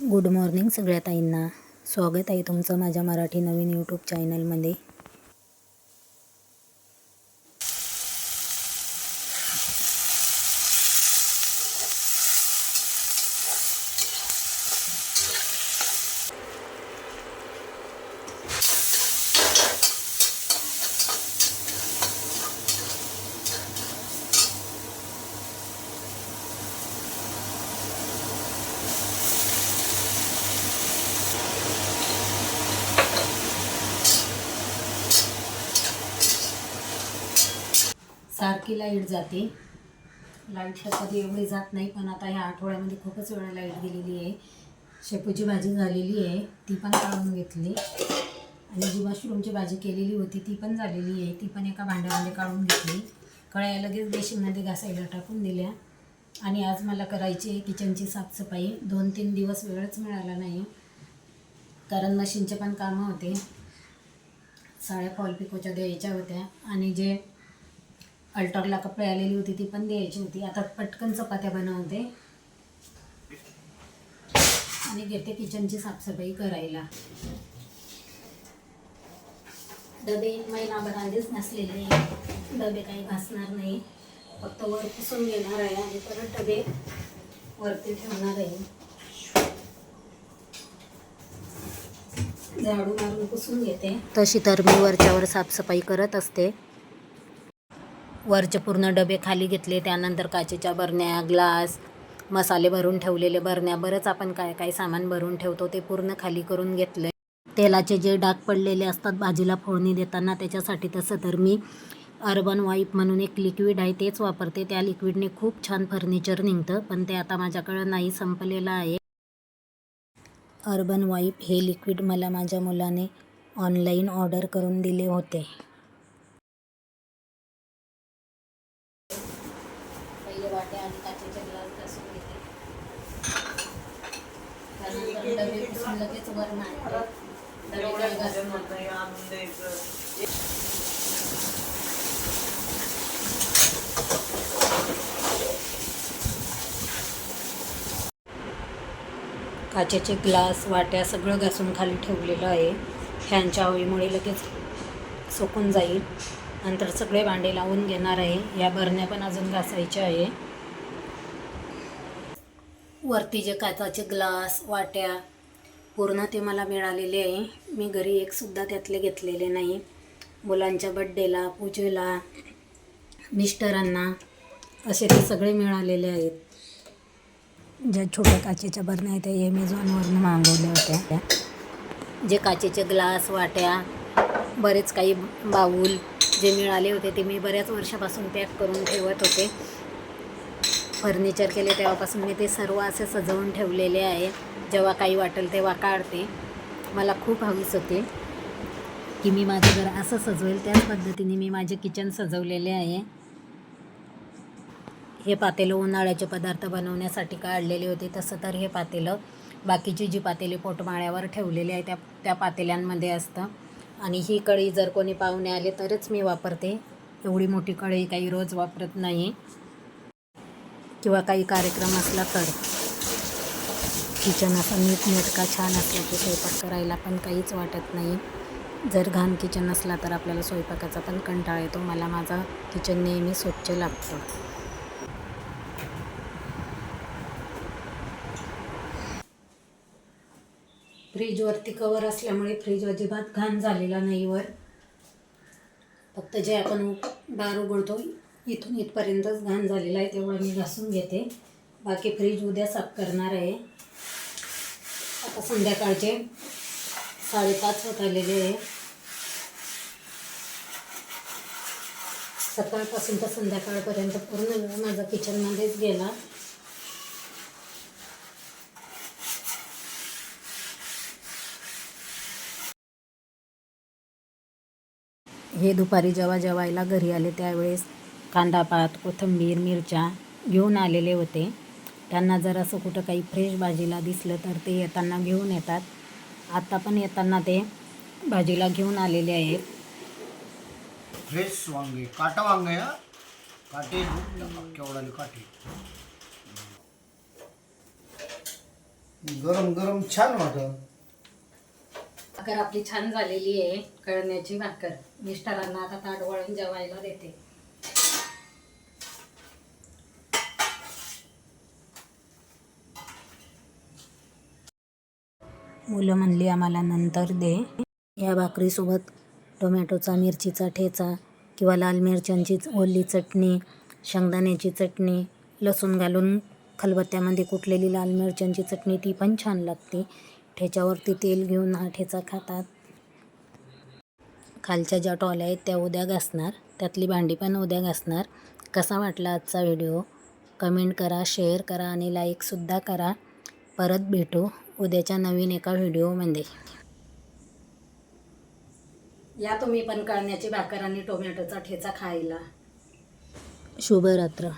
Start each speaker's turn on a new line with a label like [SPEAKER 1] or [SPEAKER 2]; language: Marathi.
[SPEAKER 1] गुड मॉर्निंग सगळ्या ताईंना. स्वागत आहे तुमचं माझ्या मराठी नवीन यूट्यूब चॅनलमध्ये सारखी लाइट जाते. लाइट तर कधी एवढी जात नाही पण आता ह्या आठवड्यामध्ये खूपच वेळा लाइट गेलेली आहे. शेपूची भाजी झालेली आहे ती पण काढून घेतली. आणि जी मशरूमची भाजी केलेली होती ती पण झालेली आहे. ती पण एका भांड्यामध्ये काढून घेतली. कळ्या लगेच बेसिनमध्ये घासायला टाकून दिल्या. आणि आज मला करायची आहे किचनची साफसफाई. दोन तीन दिवस वेळच मिळाला नाही. कारण मशीनचे पण कामं होते. साड्या फॉल पिकोच्या द्यायच्या होत्या. आणि जे अल्टरला कपडे आलेली होती ती पण द्यायची होती. आता पटकन चपात्या बनवते. आणि घेते किचनची साफसफाई करायला. डबे एक महिनाभर आधीच नसलेले. डबे काही घासणार नाही. फक्त वर पुसून घेणार आहे आणि परत डबे वरती ठेवणार आहे. झाडू मारून पुसून घेते. तशी तर मी वरच्यावर साफसफाई करत असते. वरचे पूर्ण डबे खाली घेतले त्यानंतर काचेच्या बरण्या ग्लास मसाले भरून ठेवलेले बरण्या बरंच आपण काय काय सामान भरून ठेवतो ते पूर्ण खाली करून घेतलं. तेलाचे जे डाग पडलेले असतात भाजीला फोडणी देताना त्याच्यासाठी तसं तर मी अर्बन वाईप म्हणून एक लिक्विड आहे तेच वापरते. त्या लिक्विडने खूप छान फर्निचर निघतं पण ते आता माझ्याकडं नाही संपलेलं आहे. अर्बन वाईप हे लिक्विड मला माझ्या मुलाने ऑनलाईन ऑर्डर करून दिले होते पहिले वाट्या आणि काचेचे ग्लास घासून घेते त्यानंतर डबे पुसून लगेच वर मांडते डबे काही घासणार काचेचे ग्लास वाट्या सगळं घासून खाली ठेवलेलं आहे. फॅनच्या हवेमुळे लगेच सुकून जाईल. नंतर सगळे भांडे लावून घेणार आहे. या बरण्या पण अजून घासायच्या आहे. वरती जे काचाचे ग्लास वाट्या पूर्ण ते मला मिळालेले आहे. मी घरी एकसुद्धा त्यातले घेतलेले नाही. मुलांच्या बड्डेला पूजेला मिस्टरांना असे ते सगळे मिळालेले आहेत. ज्या छोट्या काचेच्या बरण्या आहेत त्या एमेझॉनवरून मागवल्या होत्या. जे काचेचे ग्लास वाट्या बरेच काही बाऊल जे मिळाले होते ते मी बऱ्याच वर्षापासून पॅक करून ठेवत होते. फर्निचर केले तेव्हापासून मी ते सर्व असे सजवून ठेवलेले आहे. जेव्हा काही वाटेल तेव्हा काढते. मला खूप हवीच होते की मी माझं घर असं सजवेल त्याच पद्धतीने मी माझे किचन सजवलेले आहे. हे पातेलं उन्हाळ्याचे पदार्थ बनवण्यासाठी काढलेले होते तसं तर हे पातेलं बाकीची जी पातेले पोटमाळ्यावर ठेवलेली आहे त्या त्या पातेल्यांमध्ये असतं. आणि ही कढई जर कोणी पाहुणे आले तरच मी वापरते. एवढी मोठी कढई काही रोज वापरत नाही. किंवा काही कार्यक्रम असला तर. किचन असं नीटनेटका छान असल्याचे की स्वयंपाक करायला पण काहीच वाटत नाही. जर घाण किचन असला तर आपल्याला स्वयंपाकाचा पण कंटाळा येतो. मला माझा किचन नेहमी स्वच्छ लागतं. फ्रीजवरती कवर असल्यामुळे फ्रीज अजिबात घाण झालेला नाही वर फक्त जे आपण दार उघडतो इथून इथपर्यंतच घाण झालेला आहे तेवढं मी घासून घेते. बाकी फ्रीज उद्या साफ करणार आहे. आता संध्याकाळचे साडेपाच होत आलेले आहे. सकाळपासून तर संध्याकाळपर्यंत पूर्ण वेळ माझा किचनमध्येच गेला. हे दुपारी जेव्हा जेवायला घरी आले त्यावेळेस कांदा पात कोथिंबीर मिरच्या घेऊन आलेले होते. त्यांना जर असं कुठं काही फ्रेश भाजीला दिसलं तर ते येताना घेऊन येतात. आता पण येताना ते भाजीला घेऊन आलेले आहेत
[SPEAKER 2] फ्रेश वांगे काटा वांगे हा? काटे केवढाले काटे. गरम गरम छान वाटत.
[SPEAKER 1] भाकर आपली छान झालेली आहे कळण्याची भाकर. मिस्टरांना आता ताट वळून जेवायला देते. मुलं म्हणली आम्हाला नंतर दे. या भाकरीसोबत टोमॅटोचा मिरचीचा ठेचा किंवा लाल मिरच्यांची ओली चटणी शेंगदाण्याची चटणी लसूण घालून खलबत्त्यामध्ये कुटलेली लाल मिरच्यांची चटणी ती पण छान लागते. ठेच्यावरती तेल घेऊन हा ठेचा खातात. खालच्या ज्या टॉल्या आहेत त्या उद्या घासणार. त्यातली भांडी पण उद्या घासणार. कसा वाटला आजचा व्हिडिओ? कमेंट करा शेअर करा आणि लाईकसुद्धा करा. परत भेटू. उद्याच्या नवीन एका व्हिडिओमध्ये. या तुम्ही पण कळण्याची भाकर आणि टोमॅटोचा ठेचा खायला. शुभरात्र.